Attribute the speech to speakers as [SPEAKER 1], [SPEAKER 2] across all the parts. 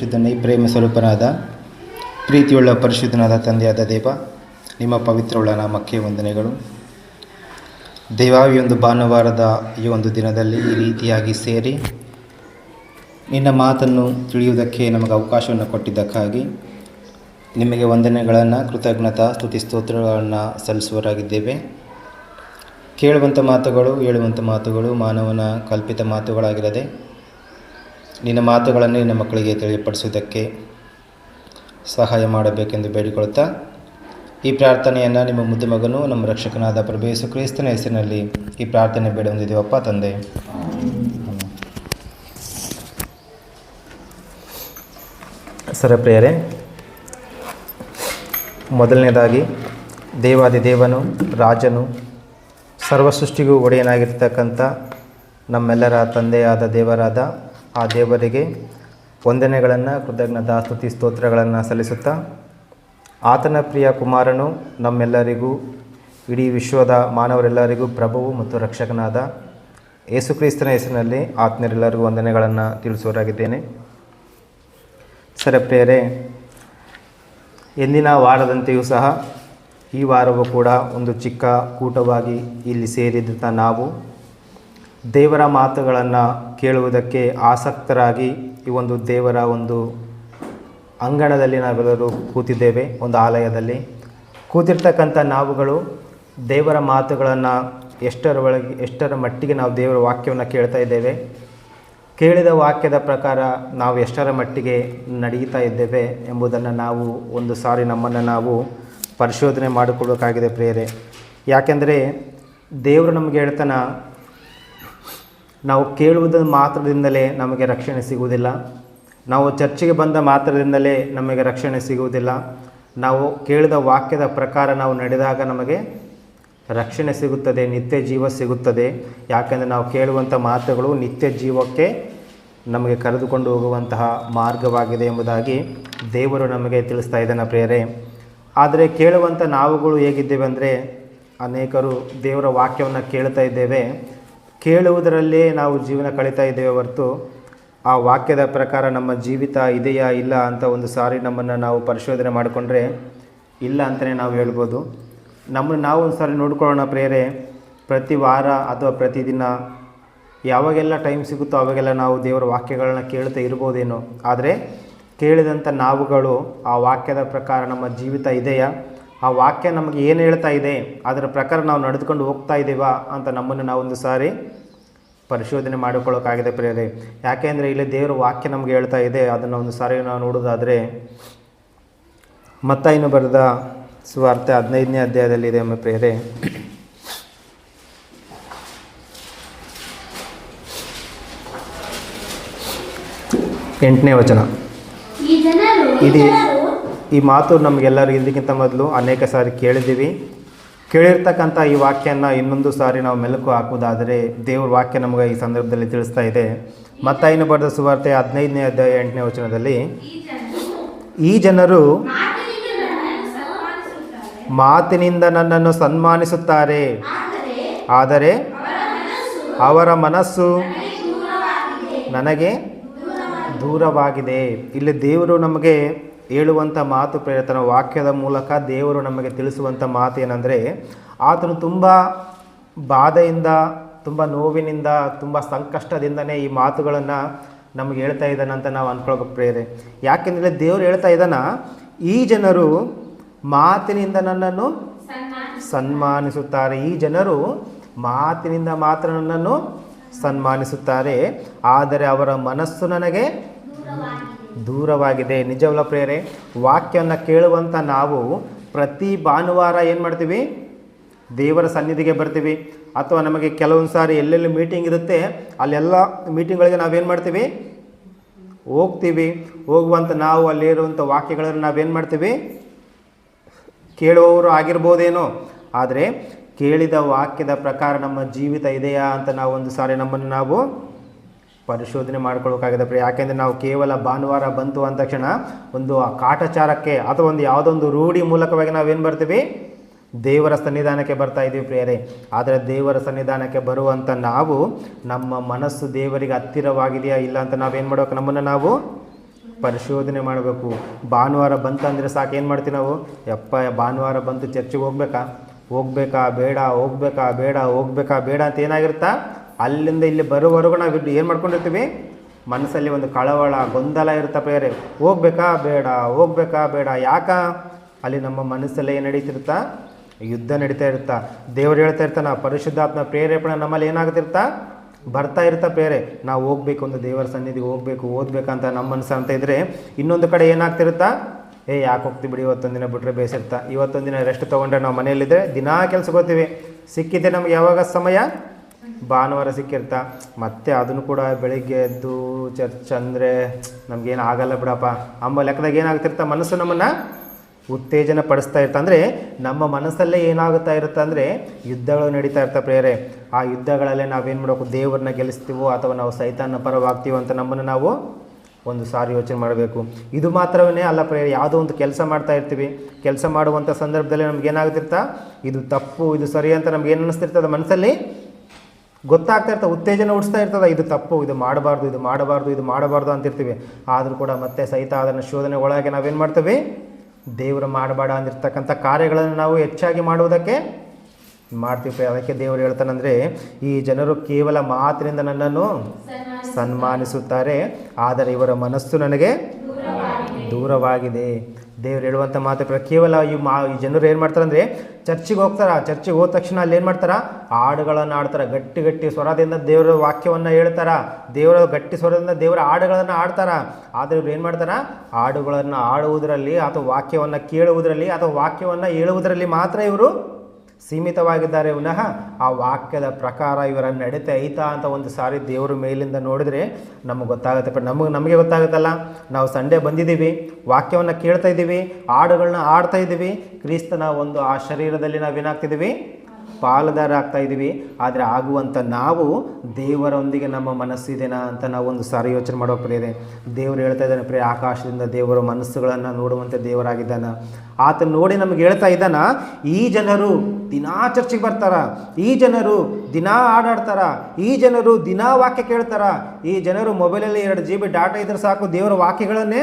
[SPEAKER 1] ಪರಿಶುದ್ಧನೇ, ಪ್ರೇಮ ಸ್ವರೂಪನಾದ, ಪ್ರೀತಿಯುಳ್ಳ ಪರಿಶುದ್ಧನಾದ ತಂದೆಯಾದ ದೇವ, ನಿಮ್ಮ ಪವಿತ್ರವುಳ್ಳ ನಾಮಕ್ಕೆ ವಂದನೆಗಳು. ದೇವ, ಈ ಒಂದು ಭಾನುವಾರದ ಈ ಒಂದು ದಿನದಲ್ಲಿ ಈ ರೀತಿಯಾಗಿ ಸೇರಿ ನಿನ್ನ ಮಾತನ್ನು ತಿಳಿಯುವುದಕ್ಕೆ ನಮಗೆ ಅವಕಾಶವನ್ನು ಕೊಟ್ಟಿದ್ದಕ್ಕಾಗಿ ನಿಮಗೆ ವಂದನೆಗಳನ್ನು, ಕೃತಜ್ಞತಾ, ಸ್ತುತಿ ಸ್ತೋತ್ರಗಳನ್ನು ಸಲ್ಲಿಸುವರಾಗಿದ್ದೇವೆ ಕೇಳುವಂಥ ಮಾತುಗಳು ಹೇಳುವಂಥ ಮಾತುಗಳು ಮಾನವನ ಕಲ್ಪಿತ ಮಾತುಗಳಾಗಿರದೆ ನಿನ್ನ ಮಾತುಗಳನ್ನು ನಿನ್ನ ಮಕ್ಕಳಿಗೆ ತಿಳಿಯಪಡಿಸುವುದಕ್ಕೆ ಸಹಾಯ ಮಾಡಬೇಕೆಂದು ಬೇಡಿಕೊಳ್ತಾ ಈ ಪ್ರಾರ್ಥನೆಯನ್ನು ನಿಮ್ಮ ಮುದ್ದು ಮಗನು, ನಮ್ಮ ರಕ್ಷಕನಾದ ಪ್ರಭೇಸು ಕ್ರಿಸ್ತನ ಹೆಸರಿನಲ್ಲಿ ಈ ಪ್ರಾರ್ಥನೆ ಬೇಡ ಹೊಂದಿದ್ದೇವಪ್ಪ ತಂದೆ. ಸರ ಪ್ರಿಯರೇ, ಮೊದಲನೇದಾಗಿ ದೇವಾದಿ ದೇವನು, ರಾಜನು ಸರ್ವ ಸೃಷ್ಟಿಗೂ ಒಡೆಯನಾಗಿರ್ತಕ್ಕಂಥ ನಮ್ಮೆಲ್ಲರ ತಂದೆಯಾದ ದೇವರಾದ ಆ ದೇವರಿಗೆ ವಂದನೆಗಳನ್ನು, ಕೃತಜ್ಞತಾ ಸ್ತುತಿ ಸ್ತೋತ್ರಗಳನ್ನು ಸಲ್ಲಿಸುತ್ತಾ, ಆತನ ಪ್ರಿಯ ಕುಮಾರನು ನಮ್ಮೆಲ್ಲರಿಗೂ, ಇಡೀ ವಿಶ್ವದ ಮಾನವರೆಲ್ಲರಿಗೂ ಪ್ರಭುವು ಮತ್ತು ರಕ್ಷಕನಾದ ಯೇಸುಕ್ರಿಸ್ತನ ಹೆಸರಿನಲ್ಲಿ ಆತ್ಮೀಯರೆಲ್ಲರಿಗೂ ವಂದನೆಗಳನ್ನು ತಿಳಿಸುವರಾಗಿದ್ದೇನೆ ಸರಪ್ರಿಯರೇ ಎಂದಿನ ವಾರದಂತೆಯೂ ಸಹ ಈ ವಾರವೂ ಕೂಡ ಒಂದು ಚಿಕ್ಕ ಕೂಟವಾಗಿ ಇಲ್ಲಿ ಸೇರಿದಂಥ ನಾವು ದೇವರ ಮಾತುಗಳನ್ನು ಕೇಳುವುದಕ್ಕೆ ಆಸಕ್ತರಾಗಿ ಈ ಒಂದು ದೇವರ ಒಂದು ಅಂಗಣದಲ್ಲಿ ನಾವೆಲ್ಲರೂ ಕೂತಿದ್ದೇವೆ, ಒಂದು ಆಲಯದಲ್ಲಿ. ಕೂತಿರ್ತಕ್ಕಂಥ ನಾವುಗಳು ದೇವರ ಮಾತುಗಳನ್ನು ಎಷ್ಟರ ಒಳಗೆ, ಎಷ್ಟರ ಮಟ್ಟಿಗೆ ನಾವು ದೇವರ ವಾಕ್ಯವನ್ನು ಕೇಳ್ತಾ ಇದ್ದೇವೆ. ಕೇಳಿದ ವಾಕ್ಯದ ಪ್ರಕಾರ ನಾವು ಎಷ್ಟರ ಮಟ್ಟಿಗೆ ನಡೀತಾ ಇದ್ದೇವೆ ಎಂಬುದನ್ನು ನಾವು ಒಂದು ಸಾರಿ ನಮ್ಮನ್ನು ನಾವು ಪರಿಶೋಧನೆ ಮಾಡಿಕೊಳ್ಬೇಕಾಗಿದೆ ಪ್ರೇರೆ ಯಾಕೆಂದರೆ ದೇವರು ನಮಗೆ ಹೇಳ್ತಾನ ನಾವು ಕೇಳುವುದ ಮಾತ್ರದಿಂದಲೇ ನಮಗೆ ರಕ್ಷಣೆ ಸಿಗುವುದಿಲ್ಲ. ನಾವು ಚರ್ಚಿಗೆ ಬಂದ ಮಾತ್ರದಿಂದಲೇ ನಮಗೆ ರಕ್ಷಣೆ ಸಿಗುವುದಿಲ್ಲ. ನಾವು ಕೇಳಿದ ವಾಕ್ಯದ ಪ್ರಕಾರ ನಾವು ನಡೆದಾಗ ನಮಗೆ ರಕ್ಷಣೆ ಸಿಗುತ್ತದೆ, ನಿತ್ಯ ಜೀವ ಸಿಗುತ್ತದೆ. ಯಾಕೆಂದರೆ ನಾವು ಕೇಳುವಂಥ ಮಾತುಗಳು ನಿತ್ಯ ಜೀವಕ್ಕೆ ನಮಗೆ ಕರೆದುಕೊಂಡು ಹೋಗುವಂತಹ ಮಾರ್ಗವಾಗಿದೆ ಎಂಬುದಾಗಿ ದೇವರು ನಮಗೆ ತಿಳಿಸ್ತಾ ಇದ್ದಾನೆ ಪ್ರೇರೆ ಆದರೆ ಕೇಳುವಂಥ ನಾವುಗಳು ಹೇಗಿದ್ದೇವೆ ಅಂದರೆ, ಅನೇಕರು ದೇವರ ವಾಕ್ಯವನ್ನು ಕೇಳ್ತಾ ಇದ್ದೇವೆ. ಕೇಳುವುದರಲ್ಲೇ ನಾವು ಜೀವನ ಕಳೀತಾ ಇದ್ದೇವೆ ಹೊರತು ಆ ವಾಕ್ಯದ ಪ್ರಕಾರ ನಮ್ಮ ಜೀವಿತ ಇದೆಯಾ ಇಲ್ಲ ಅಂತ ಒಂದು ಸಾರಿ ನಮ್ಮನ್ನು ನಾವು ಪರಿಶೋಧನೆ ಮಾಡಿಕೊಂಡ್ರೆ ಇಲ್ಲ ಅಂತಲೇ ನಾವು ಹೇಳ್ಬೋದು. ನಮ್ಮನ್ನು ನಾವು ಒಂದು ಸಾರಿ ನೋಡ್ಕೊಳ್ಳೋಣ ಪ್ರೇರೆ ಪ್ರತಿ ವಾರ ಅಥವಾ ಪ್ರತಿದಿನ ಯಾವಾಗೆಲ್ಲ ಟೈಮ್ ಸಿಗುತ್ತೋ ಅವಾಗೆಲ್ಲ ನಾವು ದೇವರ ವಾಕ್ಯಗಳನ್ನ ಕೇಳ್ತಾ ಇರ್ಬೋದೇನೋ. ಆದರೆ ಕೇಳಿದಂಥ ನಾವುಗಳು ಆ ವಾಕ್ಯದ ಪ್ರಕಾರ ನಮ್ಮ ಜೀವಿತ ಇದೆಯಾ? ಆ ವಾಕ್ಯ ನಮಗೆ ಏನು ಹೇಳ್ತಾ ಇದೆ? ಅದರ ಪ್ರಕಾರ ನಾವು ನಡೆದುಕೊಂಡು ಹೋಗ್ತಾ ಇದ್ದೀವಾ? ಅಂತ ನಮ್ಮನ್ನು ನಾವು ಒಂದು ಸಾರಿ ಪರಿಶೋಧನೆ ಮಾಡಿಕೊಳ್ಳೋಕ್ಕಾಗಿದೆ ಪ್ರಿಯರೇ. ಯಾಕೆಂದರೆ ಇಲ್ಲಿ ದೇವರ ವಾಕ್ಯ ನಮಗೆ ಹೇಳ್ತಾ ಇದೆ. ಅದನ್ನು ಒಂದು ಸಾರಿ ನಾವು ನೋಡೋದಾದರೆ ಇನ್ನು ಬರೆದ ಸುವಾರ್ತೆ ಹದಿನೈದನೇ ಅಧ್ಯಾಯದಲ್ಲಿದೆ ಒಮ್ಮೆ ಪ್ರಿಯರೇ. ಎಂಟನೇ ವಚನ.
[SPEAKER 2] ಇದೆ
[SPEAKER 1] ಇದು ಈ ಮಾತು ನಮಗೆಲ್ಲರೂ ಇದಕ್ಕಿಂತ ಮೊದಲು ಅನೇಕ ಸಾರಿ ಕೇಳಿದ್ದೀವಿ. ಕೇಳಿರ್ತಕ್ಕಂಥ ಈ ವಾಕ್ಯನ ಇನ್ನೊಂದು ಸಾರಿ ನಾವು ಮೆಲುಕು ಹಾಕುವುದಾದರೆ ದೇವ್ರ ವಾಕ್ಯ ನಮಗೆ ಈ ಸಂದರ್ಭದಲ್ಲಿ ತಿಳಿಸ್ತಾ ಇದೆ. ಮತ್ತಾಯಿನ ಬರೆದ ಸುವಾರ್ತೆ ಹದಿನೈದನೇ ಅಧ್ಯಾಯ ಎಂಟನೇ ವಚನದಲ್ಲಿ, ಈ ಜನರು ಮಾತಿನಿಂದ ನನ್ನನ್ನು ಸನ್ಮಾನಿಸುತ್ತಾರೆ. ಆದರೆ ಅವರ ಮನಸ್ಸು ನನಗೆ ದೂರವಾಗಿದೆ. ಇಲ್ಲಿ ದೇವರು ನಮಗೆ ಹೇಳುವಂಥ ಮಾತು ಪ್ರೇರಿತನ ವಾಕ್ಯದ ಮೂಲಕ ದೇವರು ನಮಗೆ ತಿಳಿಸುವಂಥ ಮಾತು ಏನಂದರೆ, ಆತನು ತುಂಬ ಬಾಧೆಯಿಂದ, ತುಂಬ ನೋವಿನಿಂದ, ತುಂಬ ಸಂಕಷ್ಟದಿಂದನೇ ಈ ಮಾತುಗಳನ್ನು ನಮಗೆ ಹೇಳ್ತಾ ಇದ್ದಾನೆ ಅಂತ ನಾವು ಅಂದ್ಕೊಳ್ಬೇಕು ಪ್ರೇರೆ ಯಾಕೆಂದರೆ ದೇವರು ಹೇಳ್ತಾ ಇದ್ದಾನ, ಈ ಜನರು ಮಾತಿನಿಂದ ನನ್ನನ್ನು ಸನ್ಮಾನಿಸುತ್ತಾರೆ. ಈ ಜನರು ಮಾತಿನಿಂದ ಮಾತ್ರ ನನ್ನನ್ನು ಸನ್ಮಾನಿಸುತ್ತಾರೆ. ಆದರೆ ಅವರ ಮನಸ್ಸು ನನಗೆ ದೂರವಾಗಿದೆ. ನಿಜವಲ್ಲ ಪ್ರೇರೆ ವಾಕ್ಯವನ್ನು ಕೇಳುವಂಥ ನಾವು ಪ್ರತಿ ಭಾನುವಾರ ಏನು ಮಾಡ್ತೀವಿ? ದೇವರ ಸನ್ನಿಧಿಗೆ ಬರ್ತೀವಿ. ಅಥವಾ ನಮಗೆ ಕೆಲವೊಂದು ಸಾರಿ ಎಲ್ಲೆಲ್ಲಿ ಮೀಟಿಂಗ್ ಇರುತ್ತೆ, ಅಲ್ಲೆಲ್ಲ ಮೀಟಿಂಗ್ಗಳಿಗೆ ನಾವೇನು ಮಾಡ್ತೀವಿ? ಹೋಗ್ತೀವಿ. ಹೋಗುವಂಥ ನಾವು ಅಲ್ಲಿರುವಂಥ ವಾಕ್ಯಗಳನ್ನು ನಾವೇನು ಮಾಡ್ತೀವಿ? ಕೇಳುವವರು ಆಗಿರ್ಬೋದೇನೋ. ಆದರೆ ಕೇಳಿದ ವಾಕ್ಯದ ಪ್ರಕಾರ ನಮ್ಮ ಜೀವಿತ ಇದೆಯಾ ಅಂತ ನಾವು ಒಂದು ಸಾರಿ ನಮ್ಮನ್ನು ನಾವು ಪರಿಶೋಧನೆ ಮಾಡ್ಕೊಳ್ಬೇಕಾಗಿದೆ ಪ್ರಿಯ. ಯಾಕೆಂದರೆ ನಾವು ಕೇವಲ ಭಾನುವಾರ ಬಂತು ಅಂದ ತಕ್ಷಣ ಒಂದು ಆ ಕಾಟಾಚಾರಕ್ಕೆ ಅಥವಾ ಒಂದು ಯಾವುದೊಂದು ರೂಢಿ ಮೂಲಕವಾಗಿ ನಾವೇನು ಬರ್ತೀವಿ? ದೇವರ ಸನ್ನಿಧಾನಕ್ಕೆ ಬರ್ತಾ ಇದ್ದೀವಿ ಪ್ರಿಯರೇ. ಆದರೆ ದೇವರ ಸನ್ನಿಧಾನಕ್ಕೆ ಬರುವಂಥ ನಾವು ನಮ್ಮ ಮನಸ್ಸು ದೇವರಿಗೆ ಹತ್ತಿರವಾಗಿದೆಯಾ ಇಲ್ಲ ಅಂತ ನಾವೇನು ಮಾಡಬೇಕು? ನಮ್ಮನ್ನು ನಾವು ಪರಿಶೋಧನೆ ಮಾಡಬೇಕು. ಭಾನುವಾರ ಬಂತಂದರೆ ಸಾಕು, ಏನು ಮಾಡ್ತೀವಿ ನಾವು? ಯಪ್ಪ, ಭಾನುವಾರ ಬಂತು ಚರ್ಚಿಗೆ ಹೋಗ್ಬೇಕಾ? ಹೋಗ್ಬೇಕಾ, ಬೇಡ ಹೋಗ್ಬೇಕಾ ಬೇಡ ಹೋಗ್ಬೇಕಾ, ಬೇಡ ಅಂತ ಏನಾಗಿರುತ್ತಾ? ಅಲ್ಲಿಂದ ಇಲ್ಲಿ ಬರೋವರೆಗೂ ನಾವು ಏನು ಮಾಡ್ಕೊಂಡಿರ್ತೀವಿ? ಮನಸ್ಸಲ್ಲಿ ಒಂದು ಕಳವಳ, ಗೊಂದಲ ಇರುತ್ತೆ ಪ್ರೇರೆ ಹೋಗ್ಬೇಕಾ? ಬೇಡ. ಹೋಗ್ಬೇಕಾ? ಬೇಡ. ಯಾಕ? ಅಲ್ಲಿ ನಮ್ಮ ಮನಸ್ಸಲ್ಲೇ ಏನು ನಡೀತಿರುತ್ತಾ? ಯುದ್ಧ ನಡೀತಾ ಇರುತ್ತಾ? ದೇವರು ಹೇಳ್ತಾ ಇರ್ತಾನ, ಪರಿಶುದ್ಧಾತ್ಮ ಪ್ರೇರೇಪಣೆ ನಮ್ಮಲ್ಲಿ ಏನಾಗ್ತಿರ್ತಾ ಬರ್ತಾ ಇರ್ತಾ ಪ್ರೇರೆ ನಾವು ಹೋಗ್ಬೇಕು, ಒಂದು ದೇವರ ಸನ್ನಿಧಿಗೆ ಹೋಗ್ಬೇಕು ಓದ್ಬೇಕಂತ ನಮ್ಮ ಮನಸ್ಸು ಅಂತ ಇದ್ರೆ ಇನ್ನೊಂದು ಕಡೆ ಏನಾಗ್ತಿರುತ್ತಾ? ಏ, ಯಾಕೆ ಹೋಗ್ತೀವಿ ಬಿಡಿ? ಇವತ್ತೊಂದು ದಿನ ಬಿಟ್ಟರೆ ಬೇಸಿರ್ತಾ. ಇವತ್ತೊಂದು ದಿನ ರೆಸ್ಟ್ ತೊಗೊಂಡ್ರೆ ನಾವು ಮನೆಯಲ್ಲಿದ್ದರೆ ದಿನಾ ಕೆಲ್ಸಕ್ಕೆ ಹೋಗ್ತೀವಿ. ಸಿಕ್ಕಿದ್ದೆ ನಮ್ಗೆ ಯಾವಾಗ ಸಮಯ? ಭಾನುವಾರ ಸಿಕ್ಕಿರ್ತಾ, ಮತ್ತೆ ಅದನ್ನು ಕೂಡ ಬೆಳಿಗ್ಗೆ ಎದ್ದು ಚರ್ಚ್ ಅಂದರೆ ನಮಗೇನು ಆಗಲ್ಲ ಬಿಡಪ್ಪ. ಅಂಬ ಲೆಕ್ಕದಾಗ ಏನಾಗ್ತಿರ್ತಾ ಮನಸ್ಸು ನಮ್ಮನ್ನು ಉತ್ತೇಜನ ಪಡಿಸ್ತಾ ಇರ್ತಾ ಅಂದರೆ ನಮ್ಮ ಮನಸ್ಸಲ್ಲೇ ಏನಾಗುತ್ತಾ ಇರುತ್ತೆ ಅಂದರೆ ಯುದ್ಧಗಳು ನಡೀತಾ ಇರ್ತಾ ಪ್ರೇರೆ ಆ ಯುದ್ಧಗಳಲ್ಲೇ ನಾವೇನು ಮಾಡಬೇಕು? ದೇವರನ್ನ ಗೆಲ್ಲಿಸ್ತೀವೋ ಅಥವಾ ನಾವು ಸೈತಾನ ಪರವಾಗ್ತೀವೋ ಅಂತ ನಮ್ಮನ್ನು ನಾವು ಒಂದು ಸಾರಿ ಯೋಚನೆ ಮಾಡಬೇಕು. ಇದು ಮಾತ್ರವೇ ಅಲ್ಲ ಪ್ರೇರೆ ಯಾವುದೋ ಒಂದು ಕೆಲಸ ಮಾಡ್ತಾ ಇರ್ತೀವಿ. ಕೆಲಸ ಮಾಡುವಂಥ ಸಂದರ್ಭದಲ್ಲಿ ನಮ್ಗೆ ಏನಾಗ್ತಿರ್ತಾ ಇದು ತಪ್ಪು, ಇದು ಸರಿ ಅಂತ ನಮ್ಗೆ ಏನು ಅನ್ನಿಸ್ತಿರ್ತದೆ ಮನಸ್ಸಲ್ಲಿ ಗೊತ್ತಾಗ್ತಾ ಇರ್ತದೆ ಉತ್ತೇಜನ ಉಡಿಸ್ತಾ ಇರ್ತದೆ. ಇದು ತಪ್ಪು, ಇದು ಮಾಡಬಾರ್ದು ಇದು ಮಾಡಬಾರ್ದು ಇದು ಮಾಡಬಾರ್ದು ಅಂತಿರ್ತೀವಿ. ಆದರೂ ಕೂಡ ಮತ್ತೆ ಸಹಿತ ಅದನ್ನು ಶೋಧನೆ ಒಳಗೆ ನಾವೇನು ಮಾಡ್ತೀವಿ? ದೇವರು ಮಾಡಬೇಡ ಅಂದಿರ್ತಕ್ಕಂಥ ಕಾರ್ಯಗಳನ್ನು ನಾವು ಹೆಚ್ಚಾಗಿ ಮಾಡುವುದಕ್ಕೆ ಮಾಡ್ತೀವಿ. ಅದಕ್ಕೆ ದೇವರು ಹೇಳ್ತಾನಂದರೆ, ಈ ಜನರು ಕೇವಲ ಮಾತಿನಿಂದ ನನ್ನನ್ನು ಸನ್ಮಾನಿಸುತ್ತಾರೆ. ಆದರೆ ಇವರ ಮನಸ್ಸು ನನಗೆ ದೂರವಾಗಿದೆ. ದೇವ್ರು ಹೇಳುವಂಥ ಮಾತು ಕೇವಲ ಈ ಮಾ ಈ ಜನರು ಏನು ಮಾಡ್ತಾರೆ ಅಂದರೆ ಚರ್ಚಿಗೆ ಹೋಗ್ತಾರೆ? ಚರ್ಚಿಗೆ ಹೋದ ತಕ್ಷಣ ಅಲ್ಲಿ ಏನು ಮಾಡ್ತಾರೆ? ಹಾಡುಗಳನ್ನು ಆಡ್ತಾರೆ ಗಟ್ಟಿ ಗಟ್ಟಿ ಸ್ವರದಿಂದ ದೇವರ ವಾಕ್ಯವನ್ನು ಹೇಳ್ತಾರೆ. ದೇವರ ಗಟ್ಟಿ ಸ್ವರದಿಂದ ದೇವರ ಹಾಡುಗಳನ್ನು ಆಡ್ತಾರ ಆದರೆ ಇವ್ರು ಏನು ಮಾಡ್ತಾರೆ? ಹಾಡುಗಳನ್ನು ಆಡುವುದರಲ್ಲಿ ಅಥವಾ ವಾಕ್ಯವನ್ನು ಕೇಳುವುದರಲ್ಲಿ ಅಥವಾ ವಾಕ್ಯವನ್ನು ಹೇಳುವುದರಲ್ಲಿ ಮಾತ್ರ ಇವರು ಸೀಮಿತವಾಗಿದ್ದಾರೆ. ವಿನಃ ಆ ವಾಕ್ಯದ ಪ್ರಕಾರ ಇವರ ನಡೀತಾ ಐತಾ ಅಂತ ಒಂದು ಸಾರಿ ದೇವರ ಮೇಲಿಂದ ನೋಡಿದರೆ ನಮಗೆ ಗೊತ್ತಾಗುತ್ತೆ. ಬಟ್ ನಮಗೆ ನಮಗೆ ಗೊತ್ತಾಗುತ್ತಲ್ಲ. ನಾವು ಸಂಡೆ ಬಂದಿದ್ದೀವಿ, ವಾಕ್ಯವನ್ನು ಕೇಳ್ತಾ ಇದ್ದೀವಿ ಹಾಡುಗಳನ್ನ ಆಡ್ತಾ ಇದ್ದೀವಿ, ಕ್ರಿಸ್ತನ ಒಂದು ಆ ಶರೀರದಲ್ಲಿ ನಾವೇನಾಗ್ತಿದ್ದೀವಿ ಪಾಲುದಾರ ಆಗ್ತಾ ಇದ್ದೀವಿ, ಆದರೆ ಆಗುವಂಥ ನಾವು ದೇವರೊಂದಿಗೆ ನಮ್ಮ ಮನಸ್ಸಿದೆನಾ ಅಂತ ನಾವು ಒಂದು ಸಾರಿ ಯೋಚನೆ ಮಾಡೋ ಪ್ರಿಯ ದೇವರು ಹೇಳ್ತಾ ಇದ್ದಾನೆ ಪ್ರಿಯ ಆಕಾಶದಿಂದ ದೇವರ ಮನಸ್ಸುಗಳನ್ನು ನೋಡುವಂಥ ದೇವರಾಗಿದ್ದಾನ. ಆತ ನೋಡಿ ನಮಗೆ ಹೇಳ್ತಾ ಇದ್ದಾನ, ಈ ಜನರು ದಿನಾ ಚರ್ಚೆಗೆ ಬರ್ತಾರ, ಈ ಜನರು ದಿನಾ ಆಡಾಡ್ತಾರ, ಈ ಜನರು ದಿನಾ ವಾಕ್ಯ ಕೇಳ್ತಾರ, ಈ ಜನರು ಮೊಬೈಲಲ್ಲಿ ಎರಡು ಜಿ ಬಿ ಡಾಟಾ ಇದ್ರೆ ಸಾಕು, ದೇವರ ವಾಕ್ಯಗಳನ್ನೇ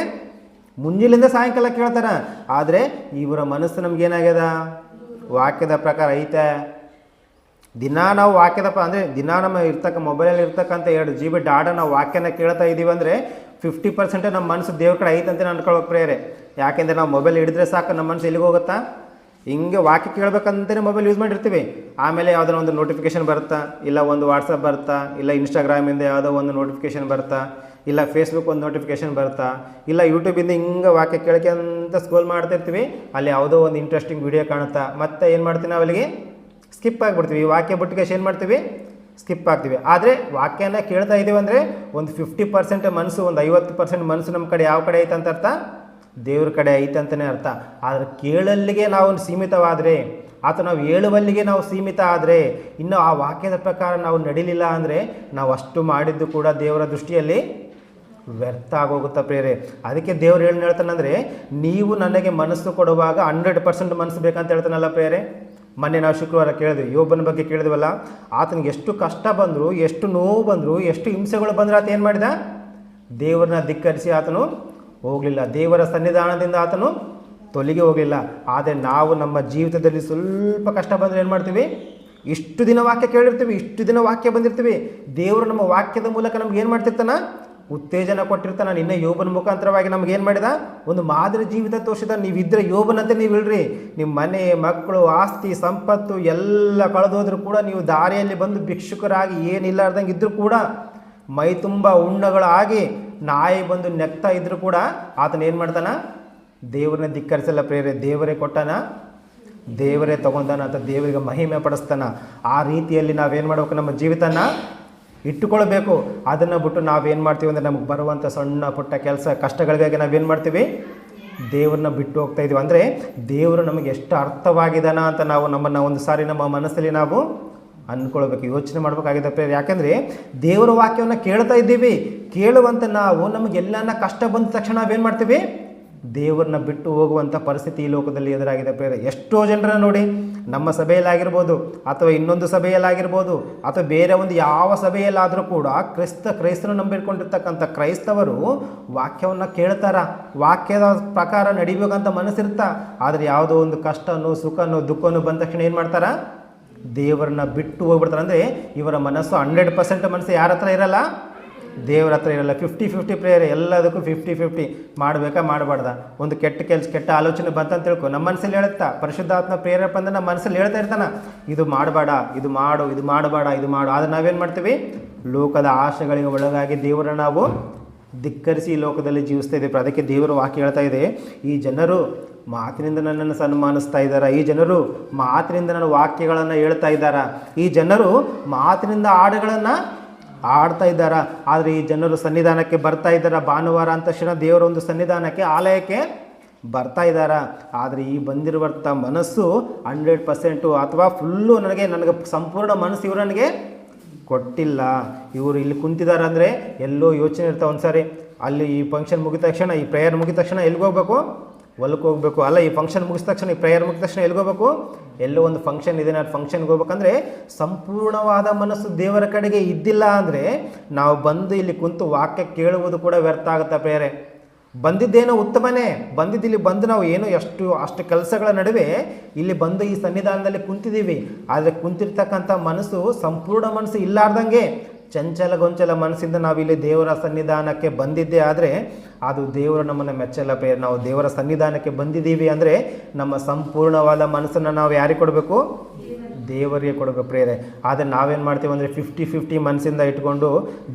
[SPEAKER 1] ಮುಂಜಿಲಿಂದ ಸಾಯಂಕಾಲ ಕೇಳ್ತಾರ. ಆದರೆ ಇವರ ಮನಸ್ಸು ನಮಗೇನಾಗ್ಯದ ವಾಕ್ಯದ ಪ್ರಕಾರ ಐತೆ. ದಿನಾ ನಾವು ವಾಕ್ಯದಪ್ಪ ಅಂದರೆ ದಿನಾ ನಮ್ಮ ಇರ್ತಕ್ಕ ಮೊಬೈಲಲ್ಲಿ ಇರ್ತಕ್ಕಂಥ ಎರಡು ಜಿ ಬಿ ಡಾಟಾ ನಾವು ವಾಕ್ಯನ ಕೇಳ್ತಾ ಇದ್ದೀವಿ ಅಂದರೆ ಫಿಫ್ಟಿ ಪರ್ಸೆಂಟೇ ನಮ್ಮ ಮನಸ್ಸು ದೇವ್ರ ಕಡೆ ಐತೆ ಅಂತ ಅನ್ಕೊಳ್ಳೋಕೆ ಪ್ರೇರೆ ಯಾಕೆಂದರೆ ನಾವು ಮೊಬೈಲ್ ಹಿಡಿದ್ರೆ ಸಾಕು, ನಮ್ಮ ಮನಸ್ಸು ಎಲ್ಲಿಗೆ ಹೋಗುತ್ತಾ? ಹಿಂಗೆ ವಾಕ್ಯ ಕೇಳಬೇಕಂತಲೇ ಮೊಬೈಲ್ ಯೂಸ್ ಮಾಡಿರ್ತೀವಿ. ಆಮೇಲೆ ಯಾವುದೋ ಒಂದು ನೋಟಿಫಿಕೇಶನ್ ಬರುತ್ತಾ? ಇಲ್ಲ ಒಂದು ವಾಟ್ಸಪ್ ಬರುತ್ತಾ? ಇಲ್ಲ ಇನ್ಸ್ಟಾಗ್ರಾಮಿಂದ ಯಾವುದೋ ಒಂದು ನೋಟಿಫಿಕೇಶನ್ ಬರುತ್ತಾ? ಇಲ್ಲ ಫೇಸ್ಬುಕ್ ಒಂದು ನೋಟಿಫಿಕೇಶನ್ ಬರುತ್ತಾ? ಇಲ್ಲ ಯೂಟ್ಯೂಬಿಂದ ಹಿಂಗೆ ವಾಕ್ಯ ಕೇಳ್ಕೊಂತ ಸ್ಕ್ರೋಲ್ ಮಾಡ್ತಿರ್ತೀವಿ. ಅಲ್ಲಿ ಯಾವುದೋ ಒಂದು ಇಂಟ್ರೆಸ್ಟಿಂಗ್ ವಿಡಿಯೋ ಕಾಣುತ್ತಾ? ಮತ್ತೆ ಏನು ಮಾಡ್ತೀವಿ ನಾವು ಅಲ್ಲಿಗೆ? ಸ್ಕಿಪ್ ಆಗಿಬಿಡ್ತೀವಿ. ಈ ವಾಕ್ಯ ಬುಟ್ಟಿಗೆ ಏನು ಮಾಡ್ತೀವಿ? ಸ್ಕಿಪ್ ಆಗ್ತೀವಿ. ಆದರೆ ವಾಕ್ಯನ ಕೇಳ್ತಾ ಇದ್ದೀವಿ ಅಂದರೆ ಒಂದು ಫಿಫ್ಟಿ ಪರ್ಸೆಂಟ್ ಮನಸ್ಸು, ಒಂದು ಐವತ್ತು ಪರ್ಸೆಂಟ್ ಮನಸ್ಸು ನಮ್ಮ ಕಡೆ ಯಾವ ಕಡೆ ಐತೆ ಅಂತ ಅರ್ಥ? ದೇವ್ರ ಕಡೆ ಐತೆ ಅಂತಲೇ ಅರ್ಥ. ಆದರೆ ಕೇಳಲ್ಲಿಗೆ ನಾವು ಸೀಮಿತವಾದರೆ ಅಥವಾ ನಾವು ಹೇಳುವಲ್ಲಿಗೆ ನಾವು ಸೀಮಿತ ಆದರೆ, ಇನ್ನು ಆ ವಾಕ್ಯದ ಪ್ರಕಾರ ನಾವು ನಡಿಲಿಲ್ಲ ಅಂದರೆ ನಾವು ಅಷ್ಟು ಮಾಡಿದ್ದು ಕೂಡ ದೇವರ ದೃಷ್ಟಿಯಲ್ಲಿ ವ್ಯರ್ಥ ಆಗೋಗುತ್ತಾ ಪ್ರೇರೆ ಅದಕ್ಕೆ ದೇವ್ರು ಏನು ಹೇಳ್ತಾನಂದರೆ, ನೀವು ನನಗೆ ಮನಸ್ಸು ಕೊಡುವಾಗ ಹಂಡ್ರೆಡ್ ಪರ್ಸೆಂಟ್ ಮನಸ್ಸು ಬೇಕಂತ ಹೇಳ್ತಾನಲ್ಲ ಪ್ರೇರೆ ಮೊನ್ನೆ ನಾವು ಶುಕ್ರವಾರ ಕೇಳಿದ್ವಿ, ಯೋಬನ ಬಗ್ಗೆ ಕೇಳಿದ್ವಲ್ಲ, ಆತನಿಗೆ ಎಷ್ಟು ಕಷ್ಟ ಬಂದರು, ಎಷ್ಟು ನೋವು ಬಂದರು, ಎಷ್ಟು ಹಿಂಸೆಗಳು ಬಂದರೆ ಆತ ಏನು ಮಾಡಿದ? ದೇವರನ್ನ ಧಿಕ್ಕರಿಸಿ ಆತನು ಹೋಗಲಿಲ್ಲ. ದೇವರ ಸನ್ನಿಧಾನದಿಂದ ಆತನು ತೊಲಿಗೆ ಹೋಗಲಿಲ್ಲ. ಆದರೆ ನಾವು ನಮ್ಮ ಜೀವಿತದಲ್ಲಿ ಸ್ವಲ್ಪ ಕಷ್ಟ ಬಂದರೆ ಏನು ಮಾಡ್ತೀವಿ? ಇಷ್ಟು ದಿನ ವಾಕ್ಯ ಕೇಳಿರ್ತೀವಿ, ಇಷ್ಟು ದಿನ ವಾಕ್ಯ ಬಂದಿರ್ತೀವಿ. ದೇವರು ನಮ್ಮ ವಾಕ್ಯದ ಮೂಲಕ ನಮ್ಗೆ ಏನು ಮಾಡ್ತಿರ್ತಾನ? ಉತ್ತೇಜನ ಕೊಟ್ಟಿರ್ತಾನ ನಿನ್ನೆ ಯೋಬನ ಮುಖಾಂತರವಾಗಿ ಏನು ಮಾಡಿದ? ಒಂದು ಮಾದರಿ ಜೀವಿತ ತೋರಿಸಿದ. ನೀವಿದ್ರೆ ಯೋಬನಂತೆ ನೀವು ಇಳ್ರಿ ನಿಮ್ಮ ಮನೆ ಮಕ್ಕಳು ಆಸ್ತಿ, ಸಂಪತ್ತು ಎಲ್ಲ ಕಳೆದೋದ್ರೂ ಕೂಡ ನೀವು ದಾರಿಯಲ್ಲಿ ಬಂದು ಭಿಕ್ಷುಕರಾಗಿ ಏನಿಲ್ಲಾರ್ದಂಗೆ ಇದ್ದರೂ ಕೂಡ, ಮೈ ತುಂಬ ಉಣ್ಣಗಳಾಗಿ ನಾಯಿ ಬಂದು ನೆಕ್ತಾ ಇದ್ದರೂ ಕೂಡ ಆತನ ಏನು ಮಾಡ್ತಾನ? ದೇವರನ್ನ ಧಿಕ್ಕರಿಸಲ್ಲ ಪ್ರೇರೆ ದೇವರೇ ಕೊಟ್ಟಾನ? ದೇವರೇ ತಗೊಂಡಾನ ಅಂತ ದೇವರಿಗೆ ಮಹಿಮೆ ಪಡಿಸ್ತಾನ. ಆ ರೀತಿಯಲ್ಲಿ ನಾವೇನು ಮಾಡ್ಬೇಕು ನಮ್ಮ ಜೀವಿತನ? ಇಟ್ಟುಕೊಳ್ಬೇಕು. ಅದನ್ನು ಬಿಟ್ಟು ನಾವೇನು ಮಾಡ್ತೀವಿ ಅಂದರೆ ನಮಗೆ ಬರುವಂಥ ಸಣ್ಣ ಪುಟ್ಟ ಕೆಲಸ, ಕಷ್ಟಗಳಿಗಾಗಿ ನಾವೇನು ಮಾಡ್ತೀವಿ? ದೇವ್ರನ್ನ ಬಿಟ್ಟು ಹೋಗ್ತಾ ಇದೀವಿ. ಅಂದರೆ ದೇವರು ನಮಗೆ ಎಷ್ಟು ಅರ್ಥವಾಗಿದ್ದಾನ ಅಂತ ನಾವು ನಮ್ಮನ್ನು ಒಂದು ಸಾರಿ ನಮ್ಮ ಮನಸ್ಸಲ್ಲಿ ನಾವು ಅಂದ್ಕೊಳ್ಬೇಕು ಯೋಚನೆ ಮಾಡಬೇಕಾಗಿದೆ ಪ್ರೇರ್ ಯಾಕೆಂದರೆ ದೇವರ ವಾಕ್ಯವನ್ನು ಕೇಳ್ತಾ ಇದ್ದೀವಿ. ಕೇಳುವಂಥ ನಾವು ನಮಗೆಲ್ಲನ ಕಷ್ಟ ಬಂದ ತಕ್ಷಣ ನಾವೇನು ಮಾಡ್ತೀವಿ? ದೇವರನ್ನ ಬಿಟ್ಟು ಹೋಗುವಂಥ ಪರಿಸ್ಥಿತಿ ಈ ಲೋಕದಲ್ಲಿ ಎದುರಾಗಿದೆ ಪ್ರೇರೆ ಎಷ್ಟೋ ಜನರ ನೋಡಿ ನಮ್ಮ ಸಭೆಯಲ್ಲಾಗಿರ್ಬೋದು ಅಥವಾ ಇನ್ನೊಂದು ಸಭೆಯಲ್ಲಾಗಿರ್ಬೋದು ಅಥವಾ ಬೇರೆ ಒಂದು ಯಾವ ಸಭೆಯಲ್ಲಾದರೂ ಕೂಡ ಕ್ರಿಸ್ತ ಕ್ರೈಸ್ತರು ನಂಬಿಕೊಂಡಿರ್ತಕ್ಕಂಥ ಕ್ರೈಸ್ತವರು ವಾಕ್ಯವನ್ನು ಕೇಳ್ತಾರ. ವಾಕ್ಯದ ಪ್ರಕಾರ ನಡಿಬೇಕಂತ ಮನಸ್ಸಿರ್ತ. ಆದರೆ ಯಾವುದೋ ಒಂದು ಕಷ್ಟನೋ ಸುಖನೋ ದುಃಖನೋ ಬಂದ ತಕ್ಷಣ ಏನು ಮಾಡ್ತಾರ? ದೇವರನ್ನ ಬಿಟ್ಟು ಹೋಗ್ಬಿಡ್ತಾರೆ. ಅಂದರೆ ಇವರ ಮನಸ್ಸು ಹಂಡ್ರೆಡ್ ಪರ್ಸೆಂಟ್ ಮನಸ್ಸು ಯಾರ ಹತ್ರ ಇರಲ್ಲ? ದೇವ್ರ ಹತ್ರ ಇರಲ್ಲ. ಫಿಫ್ಟಿ ಫಿಫ್ಟಿ ಪ್ರೇಯರ್ ಎಲ್ಲದಕ್ಕೂ ಫಿಫ್ಟಿ ಫಿಫ್ಟಿ ಮಾಡಬೇಕಾ ಮಾಡಬಾರ್ದ? ಒಂದು ಕೆಟ್ಟ ಕೆಲಸ, ಕೆಟ್ಟ ಆಲೋಚನೆ ಬಂತಂತ ತಿಳ್ಕೊ. ನಮ್ಮ ಮನಸ್ಸಲ್ಲಿ ಹೇಳುತ್ತಾ, ಪರಿಶುದ್ಧಾತ್ಮ ಪ್ರೇರೇಪ ಅಂದ್ರೆ ನಮ್ಮ ಮನಸ್ಸಲ್ಲಿ ಹೇಳ್ತಾ ಇರ್ತಾನ. ಇದು ಮಾಡಬೇಡ, ಇದು ಮಾಡು, ಇದು ಮಾಡಬೇಡ, ಇದು ಮಾಡು. ಆದರೆ ನಾವೇನು ಮಾಡ್ತೀವಿ? ಲೋಕದ ಆಶೆಗಳಿಗೆ ಒಳಗಾಗಿ ದೇವರ ನಾವು ಧಿಕ್ಕರಿಸಿ ಈ ಲೋಕದಲ್ಲಿ ಜೀವಿಸ್ತಾ ಇದ್ದೀವಿ. ಅದಕ್ಕೆ ದೇವರು ವಾಕ್ಯ ಹೇಳ್ತಾ ಇದೆ, ಈ ಜನರು ಮಾತಿನಿಂದ ನನ್ನನ್ನು ಸನ್ಮಾನಿಸ್ತಾ ಇದ್ದಾರೆ? ಈ ಜನರು ಮಾತಿನಿಂದ ನನ್ನ ವಾಕ್ಯಗಳನ್ನು ಹೇಳ್ತಾ ಇದ್ದಾರೆ? ಈ ಜನರು ಮಾತಿನಿಂದ ಹಾಡುಗಳನ್ನು ಆಡ್ತಾ ಇದ್ದಾರ. ಆದರೆ ಈ ಜನರು ಸನ್ನಿಧಾನಕ್ಕೆ ಬರ್ತಾ ಇದ್ದಾರ. ಭಾನುವಾರ ಅಂತ ತಕ್ಷಣ ದೇವರ ಒಂದು ಸನ್ನಿಧಾನಕ್ಕೆ, ಆಲಯಕ್ಕೆ ಬರ್ತಾ ಇದ್ದಾರ. ಆದರೆ ಈ ಬಂದಿರುವಂಥ ಮನಸ್ಸು ಹಂಡ್ರೆಡ್ ಪರ್ಸೆಂಟು ಅಥವಾ ಫುಲ್ಲು ನನಗೆ ನನಗೆ ಸಂಪೂರ್ಣ ಮನಸ್ಸು ಇವರು ನನಗೆ ಕೊಟ್ಟಿಲ್ಲ. ಇವರು ಇಲ್ಲಿ ಕುಂತಿದ್ದಾರೆ ಅಂದರೆ ಎಲ್ಲೋ ಯೋಚನೆ ಇರ್ತಾವೆ ಒಂದ್ಸಾರಿ. ಅಲ್ಲಿ ಈ ಫಂಕ್ಷನ್ ಮುಗಿದ ತಕ್ಷಣ, ಈ ಪ್ರೇಯರ್ ಮುಗಿದ ತಕ್ಷಣ ಎಲ್ಲಿಗೆ ಹೋಗ್ಬೇಕು ಹೊಲಕ್ಕೆ ಹೋಗ್ಬೇಕು. ಅಲ್ಲ, ಈ ಫಂಕ್ಷನ್ ಮುಗಿದ ತಕ್ಷಣ, ಈ ಪ್ರೇಯರ್ ಮುಗಿದ ತಕ್ಷಣ ಎಲ್ಲಿಗೆ ಹೋಗ್ಬೇಕು? ಎಲ್ಲೋ ಒಂದು ಫಂಕ್ಷನ್ ಇದೆ, ನಾನು ಫಂಕ್ಷನ್ಗೆ ಹೋಗ್ಬೇಕಂದ್ರೆ ಸಂಪೂರ್ಣವಾದ ಮನಸ್ಸು ದೇವರ ಕಡೆಗೆ ಇದ್ದಿಲ್ಲ ಅಂದರೆ ನಾವು ಬಂದು ಇಲ್ಲಿ ಕುಂತು ವಾಕ್ಯ ಕೇಳುವುದು ಕೂಡ ವ್ಯರ್ಥ ಆಗುತ್ತೆ ಪ್ರೇರೆ ಬಂದಿದ್ದೇನೋ ಉತ್ತಮನೇ. ಬಂದಿದ್ದಿಲ್ಲಿ ಬಂದು ನಾವು ಏನೋ ಎಷ್ಟು, ಅಷ್ಟು ಕೆಲಸಗಳ ನಡುವೆ ಇಲ್ಲಿ ಬಂದು ಈ ಸನ್ನಿಧಾನದಲ್ಲಿ ಕುಂತಿದ್ದೀವಿ. ಆದರೆ ಕುಂತಿರ್ತಕ್ಕಂಥ ಮನಸ್ಸು ಸಂಪೂರ್ಣ ಮನಸ್ಸು ಇಲ್ಲಾರ್ದಂಗೆ ಚಂಚಲ ಗೊಂಚಲ ಮನಸ್ಸಿಂದ ನಾವಿಲ್ಲಿ ದೇವರ ಸನ್ನಿಧಾನಕ್ಕೆ ಬಂದಿದ್ದೇ ಆದರೆ ಅದು ದೇವರು ನಮ್ಮನ್ನು ಮೆಚ್ಚಲ ನಾವು ದೇವರ ಸನ್ನಿಧಾನಕ್ಕೆ ಬಂದಿದ್ದೀವಿ ಅಂದರೆ ನಮ್ಮ ಸಂಪೂರ್ಣವಾದ ಮನಸ್ಸನ್ನು ನಾವು ಯಾರಿಗೆ ಕೊಡಬೇಕು? ದೇವರಿಗೆ ಕೊಡಬೇಕು ಪ್ರೇರೆ ಆದರೆ ನಾವೇನು ಮಾಡ್ತೀವಿ ಅಂದರೆ ಫಿಫ್ಟಿ ಫಿಫ್ಟಿ ಮನಸ್ಸಿಂದ ಇಟ್ಕೊಂಡು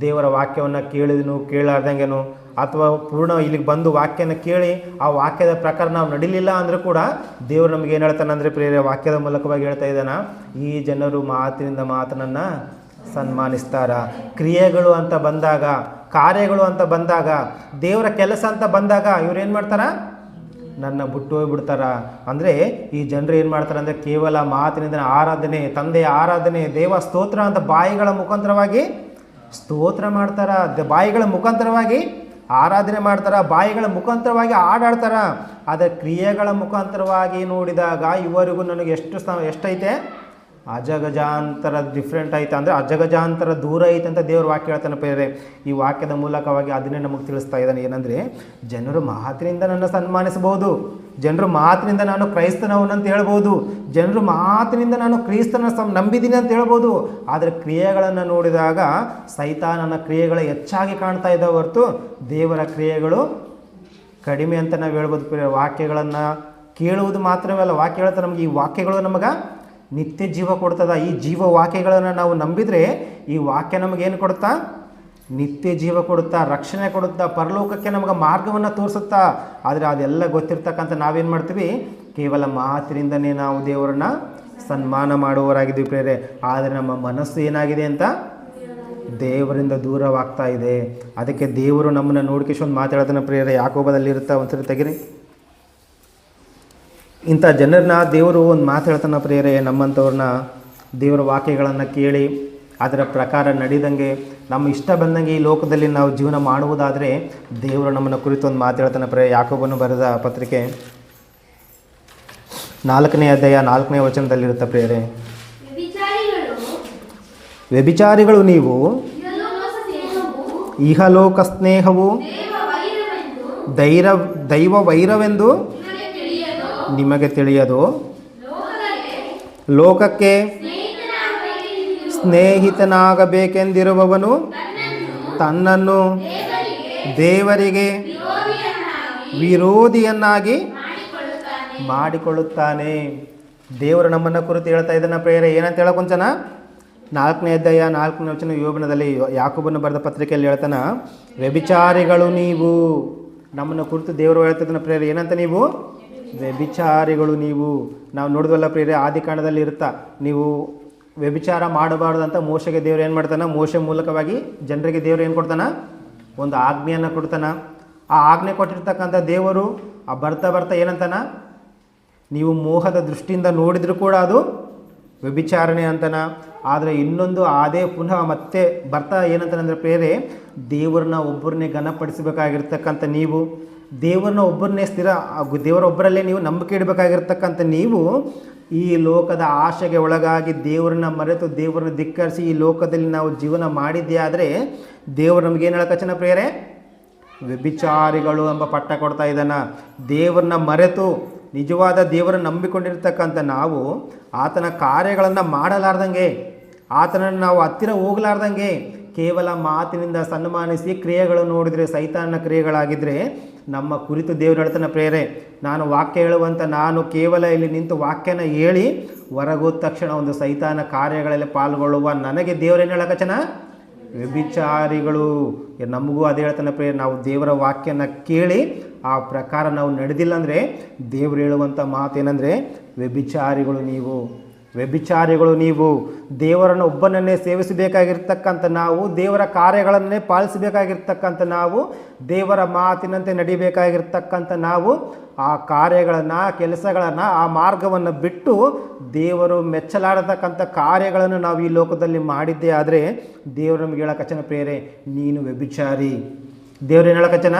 [SPEAKER 1] ದೇವರ ವಾಕ್ಯವನ್ನು ಕೇಳಿದನು, ಕೇಳಾರ್ದಂಗೆನು. ಅಥವಾ ಪೂರ್ಣ ಇಲ್ಲಿಗೆ ಬಂದು ವಾಕ್ಯನ ಕೇಳಿ, ಆ ವಾಕ್ಯದ ಪ್ರಕಾರ ನಾವು ನಡಿಲಿಲ್ಲ ಅಂದರೂ ಕೂಡ ದೇವರು ನಮಗೆ ಏನು ಹೇಳ್ತಾನೆ ಅಂದರೆ ಪ್ರೇರೆ ವಾಕ್ಯದ ಮೂಲಕವಾಗಿ ಹೇಳ್ತಾ ಇದ್ದಾನ? ಈ ಜನರು ಮಾತಿನಿಂದ ಮಾತನನ್ನು ಸನ್ಮಾನಿಸ್ತಾರ. ಕ್ರಿಯೆಗಳು ಅಂತ ಬಂದಾಗ, ಕಾರ್ಯಗಳು ಅಂತ ಬಂದಾಗ, ದೇವರ ಕೆಲಸ ಅಂತ ಬಂದಾಗ ಇವ್ರು ಏನು ಮಾಡ್ತಾರ? ನನ್ನ ಬಿಟ್ಟು ಹೋಗ್ಬಿಡ್ತಾರ. ಅಂದರೆ ಈ ಜನರು ಏನು ಮಾಡ್ತಾರೆ ಅಂದರೆ ಕೇವಲ ಮಾತಿನಿಂದ ಆರಾಧನೆ, ತಂದೆಯ ಆರಾಧನೆ, ದೇವ ಸ್ತೋತ್ರ ಅಂತ ಬಾಯಿಗಳ ಮುಖಾಂತರವಾಗಿ ಸ್ತೋತ್ರ ಮಾಡ್ತಾರ. ಬಾಯಿಗಳ ಮುಖಾಂತರವಾಗಿ ಆರಾಧನೆ ಮಾಡ್ತಾರ. ಬಾಯಿಗಳ ಮುಖಾಂತರವಾಗಿ ಆಡಾಡ್ತಾರ. ಆದರೆ ಕ್ರಿಯೆಗಳ ಮುಖಾಂತರವಾಗಿ ನೋಡಿದಾಗ ಇವರಿಗೂ ನನಗೆ ಎಷ್ಟು ಸ ಎಷ್ಟೈತೆ? ಅಜಗಜಾಂತರ ಡಿಫ್ರೆಂಟ್ ಆಯ್ತಾ ಅಂದರೆ ಅಜಗಜಾಂತರ ದೂರ ಐತೆ ಅಂತ ದೇವ್ರ ವಾಕ್ಯ ಹೇಳ್ತಾನೆ ಬೇರೆ ಈ ವಾಕ್ಯದ ಮೂಲಕವಾಗಿ ಅದನ್ನೇ ನಮಗೆ ತಿಳಿಸ್ತಾ ಇದ್ದಾನೆ. ಏನಂದರೆ, ಜನರು ಮಾತಿನಿಂದ ನನ್ನ ಸನ್ಮಾನಿಸಬಹುದು. ಜನರು ಮಾತಿನಿಂದ ನಾನು ಕ್ರೈಸ್ತನವನು ಹೇಳ್ಬೋದು. ಜನರು ಮಾತಿನಿಂದ ನಾನು ಕ್ರೈಸ್ತನ ಸಂ, ನಂಬಿದ್ದೀನಿ ಅಂತ ಹೇಳ್ಬೋದು. ಆದರೆ ಕ್ರಿಯೆಗಳನ್ನು ನೋಡಿದಾಗ ಸೈತಾನನ ಕ್ರಿಯೆಗಳು ಹೆಚ್ಚಾಗಿ ಕಾಣ್ತಾ ಇದ್ದಾವೆ ಹೊರತು ದೇವರ ಕ್ರಿಯೆಗಳು ಕಡಿಮೆ ಅಂತ ನಾವು ಹೇಳ್ಬೋದು ವಾಕ್ಯಗಳನ್ನು ಕೇಳುವುದು ಮಾತ್ರವೇ ಅಲ್ಲ, ವಾಕ್ಯ ಹೇಳ್ತಾ ನಮಗೆ. ಈ ವಾಕ್ಯಗಳು ನಮಗೆ ನಿತ್ಯ ಜೀವ ಕೊಡ್ತದ. ಈ ಜೀವ ವಾಕ್ಯಗಳನ್ನು ನಾವು ನಂಬಿದರೆ ಈ ವಾಕ್ಯ ನಮಗೇನು ಕೊಡುತ್ತಾ? ನಿತ್ಯ ಜೀವ ಕೊಡುತ್ತಾ, ರಕ್ಷಣೆ ಕೊಡುತ್ತಾ, ಪರಲೋಕಕ್ಕೆ ನಮಗೆ ಮಾರ್ಗವನ್ನು ತೋರಿಸುತ್ತಾ. ಆದರೆ ಅದೆಲ್ಲ ಗೊತ್ತಿರ್ತಕ್ಕಂಥ ನಾವೇನು ಮಾಡ್ತೀವಿ? ಕೇವಲ ಮಾತಿನಿಂದನೇ ನಾವು ದೇವರನ್ನ ಸನ್ಮಾನ ಮಾಡುವವರಾಗಿದ್ದೀವಿ ಪ್ರೇರೆ ಆದರೆ ನಮ್ಮ ಮನಸ್ಸು ಏನಾಗಿದೆ ಅಂತ? ದೇವರಿಂದ ದೂರವಾಗ್ತಾ ಇದೆ. ಅದಕ್ಕೆ ದೇವರು ನಮ್ಮನ್ನು ಒಂದು ಮಾತಾಡೋದನ್ನ ಪ್ರೇರೆ ಯಾಕೋಬದಲ್ಲಿ ಇರುತ್ತಾ ಒಂದ್ಸರಿ ತೆಗಿರಿ. ಇಂಥ ಜನರನ್ನ ದೇವರು ಒಂದು ಮಾತು ಹೇಳ್ತಾನೆ ಪ್ರೇರೆ ನಮ್ಮಂಥವ್ರನ್ನ ದೇವರ ವಾಕ್ಯಗಳನ್ನು ಕೇಳಿ ಅದರ ಪ್ರಕಾರ ನಡೆದಂಗೆ ನಮ್ಮ ಇಷ್ಟ ಬಂದಂಗೆ ಈ ಲೋಕದಲ್ಲಿ ನಾವು ಜೀವನ ಮಾಡುವುದಾದರೆ ದೇವರು ನಮ್ಮನ್ನು ಕುರಿತು ಒಂದು ಮಾತು ಹೇಳ್ತಾನೆ ಪ್ರೇ ಯಾಕೊಬ್ಬನು ಬರೆದ ಪತ್ರಿಕೆ ನಾಲ್ಕನೇ ಅಧ್ಯಾಯ ನಾಲ್ಕನೇ ವಚನದಲ್ಲಿರುತ್ತೆ ಪ್ರೇರೆ
[SPEAKER 2] ವ್ಯಭಿಚಾರಿಗಳು
[SPEAKER 1] ನೀವು
[SPEAKER 2] ಇಹಲೋಕ ಸ್ನೇಹವು
[SPEAKER 1] ದೈರ ದೈವ ವೈರವೆಂದು
[SPEAKER 2] ನಿಮಗೆ ತಿಳಿಯದು.
[SPEAKER 1] ಲೋಕಕ್ಕೆ
[SPEAKER 2] ಸ್ನೇಹಿತನಾಗಬೇಕೆಂದು
[SPEAKER 1] ಸ್ನೇಹಿತನಾಗಬೇಕೆಂದಿರುವವನು
[SPEAKER 2] ತನ್ನನ್ನು ದೇವರಿಗೆ ವಿರೋಧಿಯನ್ನಾಗಿ ಮಾಡಿಕೊಳ್ಳುತ್ತಾನೆ.
[SPEAKER 1] ದೇವರು ನಮ್ಮನ್ನು ಕುರಿತು ಹೇಳ್ತಾ ಇದ್ದಾನೆ ಪ್ರೇಯರ್, ಏನಂತ ಹೇಳಕೊಂಚನ ನಾಲ್ಕನೇ ಅಧ್ಯಾಯ, ನಾಲ್ಕನೇ ವಚನ ಯೋಬನದಲ್ಲಿ ಯಾಕೊಬ್ಬನ ಬರೆದ ಪತ್ರಿಕೆಯಲ್ಲಿ ಹೇಳ್ತಾನ, ವ್ಯಭಿಚಾರಿಗಳು ನೀವು. ನಮ್ಮನ್ನು ಕುರಿತು ದೇವರು ಹೇಳ್ತಾ ಇದ್ದಾನೆ ಪ್ರೇಯರ್, ಏನಂತ ನೀವು? ವ್ಯಭಿಚಾರಿಗಳು ನೀವು. ನಾವು ನೋಡಿದ್ವಲ್ಲ ಪ್ರೇರೆ ಆದಿಕಾಂಡದಲ್ಲಿ ಇರುತ್ತಾ? ನೀವು ವ್ಯಭಿಚಾರ ಮಾಡಬಾರ್ದು ಅಂತ ಮೋಶಗೆ ದೇವ್ರು ಏನು ಮಾಡ್ತಾನೆ? ಮೋಶ ಮೂಲಕವಾಗಿ ಜನರಿಗೆ ದೇವ್ರು ಏನು ಕೊಡ್ತಾನೆ? ಒಂದು ಆಜ್ಞೆಯನ್ನು ಕೊಡ್ತಾನೆ. ಆ ಆಜ್ಞೆ ಕೊಟ್ಟಿರ್ತಕ್ಕಂಥ ದೇವರು ಆ ಬರ್ತಾ ಬರ್ತಾ ಏನಂತಾನ? ನೀವು ಮೋಹದ ದೃಷ್ಟಿಯಿಂದ ನೋಡಿದರೂ ಕೂಡ ಅದು ವ್ಯಭಿಚಾರಣೆ ಅಂತನ. ಆದರೆ ಇನ್ನೊಂದು ಅದೇ ಪುನಃ ಮತ್ತೆ ಬರ್ತಾ ಏನಂತಂದ್ರೆ ಪ್ರೇರೆ ದೇವರನ್ನ ಒಬ್ಬರನ್ನೇ ಘನಪಡಿಸಬೇಕಾಗಿರ್ತಕ್ಕಂಥ ನೀವು. ದೇವರನ್ನ ಒಬ್ಬರನ್ನೇ ಸ್ಥಿರ ದೇವರ ಒಬ್ಬರಲ್ಲೇ ನೀವು ನಂಬಿಕೆ ಇಡಬೇಕಾಗಿರ್ತಕ್ಕಂಥ ನೀವು ಈ ಲೋಕದ ಆಶೆಗೆ ಒಳಗಾಗಿ ದೇವರನ್ನ ಮರೆತು ದೇವರನ್ನ ಧಿಕ್ಕರಿಸಿ ಈ ಲೋಕದಲ್ಲಿ ನಾವು ಜೀವನ ಮಾಡಿದ್ದೇ ಆದರೆ ದೇವರು ನಮ್ಗೆ ಏನು ಹೇಳಕಚನ ಪ್ರೇರೆ ವ್ಯಭಿಚಾರಿಗಳು ಎಂಬ ಪಟ್ಟ ಕೊಡ್ತಾ ಇದ್ದಾನ. ದೇವರನ್ನ ಮರೆತು ನಿಜವಾದ ದೇವರನ್ನು ನಂಬಿಕೊಂಡಿರ್ತಕ್ಕಂಥ ನಾವು ಆತನ ಕಾರ್ಯಗಳನ್ನು ಮಾಡಲಾರ್ದಂಗೆ, ಆತನನ್ನು ನಾವು ಹತ್ತಿರ ಹೋಗಲಾರ್ದಂಗೆ ಕೇವಲ ಮಾತಿನಿಂದ ಸನ್ಮಾನಿಸಿ ಕ್ರಿಯೆಗಳು ನೋಡಿದರೆ ಸೈತಾನ ಕ್ರಿಯೆಗಳಾಗಿದ್ದರೆ ನಮ್ಮ ಕುರಿತು ದೇವರು ಹೇಳ್ತಾನೆ ಪ್ರೇರೆ ನಾನು ವಾಕ್ಯ ಹೇಳುವಂಥ ನಾನು ಕೇವಲ ಇಲ್ಲಿ ನಿಂತು ವಾಕ್ಯನ ಹೇಳಿ ಹೊರಗೋದ ತಕ್ಷಣ ಒಂದು ಸೈತಾನ ಕಾರ್ಯಗಳಲ್ಲಿ ಪಾಲ್ಗೊಳ್ಳುವ ನನಗೆ ದೇವರೇನು ಹೇಳಕಚನ ವ್ಯಭಿಚಾರಿಗಳು. ನಮಗೂ ಅದೇ ಹೇಳ್ತಾನೆ ಪ್ರೇರೆ ನಾವು ದೇವರ ವಾಕ್ಯನ ಕೇಳಿ ಆ ಪ್ರಕಾರ ನಾವು ನಡೆದಿಲ್ಲ ಅಂದರೆ ದೇವರು ಹೇಳುವಂಥ ಮಾತೇನೆಂದರೆ ವ್ಯಭಿಚಾರಿಗಳು ನೀವು. ವ್ಯಭಿಚಾರಿಗಳು ನೀವು ದೇವರನ್ನು ಒಬ್ಬನನ್ನೇ ಸೇವಿಸಬೇಕಾಗಿರ್ತಕ್ಕಂಥ ನಾವು, ದೇವರ ಕಾರ್ಯಗಳನ್ನೇ ಪಾಲಿಸಬೇಕಾಗಿರ್ತಕ್ಕಂಥ ನಾವು, ದೇವರ ಮಾತಿನಂತೆ ನಡಿಬೇಕಾಗಿರ್ತಕ್ಕಂಥ ನಾವು, ಆ ಕಾರ್ಯಗಳನ್ನು, ಕೆಲಸಗಳನ್ನು, ಆ ಮಾರ್ಗವನ್ನು ಬಿಟ್ಟು ದೇವರು ಮೆಚ್ಚಲಾಡತಕ್ಕಂಥ ಕಾರ್ಯಗಳನ್ನು ನಾವು ಈ ಲೋಕದಲ್ಲಿ ಮಾಡಿದ್ದೇ ಆದರೆ ದೇವರು ನಮಗೆ ಹೇಳಕಚನ ಪ್ರೇರೆ, ನೀನು ವ್ಯಭಿಚಾರಿ. ದೇವರು ಏನು ಹೇಳಕಚನ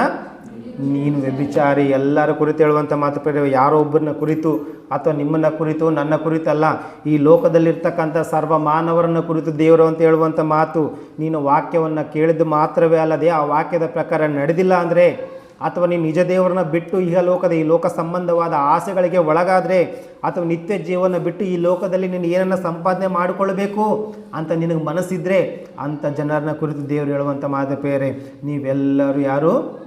[SPEAKER 1] ನೀನು ವ್ಯಭಿಚಾರಿ, ಎಲ್ಲರ ಕುರಿತು ಹೇಳುವಂಥ ಮಾತು ಯಾರೋ ಒಬ್ಬರನ್ನ ಕುರಿತು ಅಥವಾ ನಿಮ್ಮನ್ನ ಕುರಿತು, ನನ್ನ ಕುರಿತಲ್ಲ ಈ ಲೋಕದಲ್ಲಿರ್ತಕ್ಕಂಥ ಸರ್ವ ಮಾನವರನ್ನ ಕುರಿತು ದೇವರು ಅಂತ ಹೇಳುವಂಥ ಮಾತು ನೀನು ವಾಕ್ಯವನ್ನು ಕೇಳಿದ್ದು ಮಾತ್ರವೇ ಅಲ್ಲದೆ ಆ ವಾಕ್ಯದ ಪ್ರಕಾರ ನಡೆದಿಲ್ಲ ಅಂದರೆ ಅಥವಾ ನೀನು ನಿಜ ದೇವರನ್ನ ಬಿಟ್ಟು ಈಗ ಲೋಕದ, ಈ ಲೋಕ ಸಂಬಂಧವಾದ ಆಸೆಗಳಿಗೆ ಒಳಗಾದರೆ ಅಥವಾ ನಿತ್ಯ ಜೀವನ ಬಿಟ್ಟು ಈ ಲೋಕದಲ್ಲಿ ನೀನು ಏನನ್ನು ಸಂಪಾದನೆ ಮಾಡಿಕೊಳ್ಬೇಕು ಅಂತ ನಿನಗೆ ಮನಸ್ಸಿದ್ರೆ ಅಂಥ ಜನರನ್ನ ಕುರಿತು ದೇವರು ಹೇಳುವಂಥ ಮಾತು ಬೇರೆ ನೀವೆಲ್ಲರೂ ಯಾರು?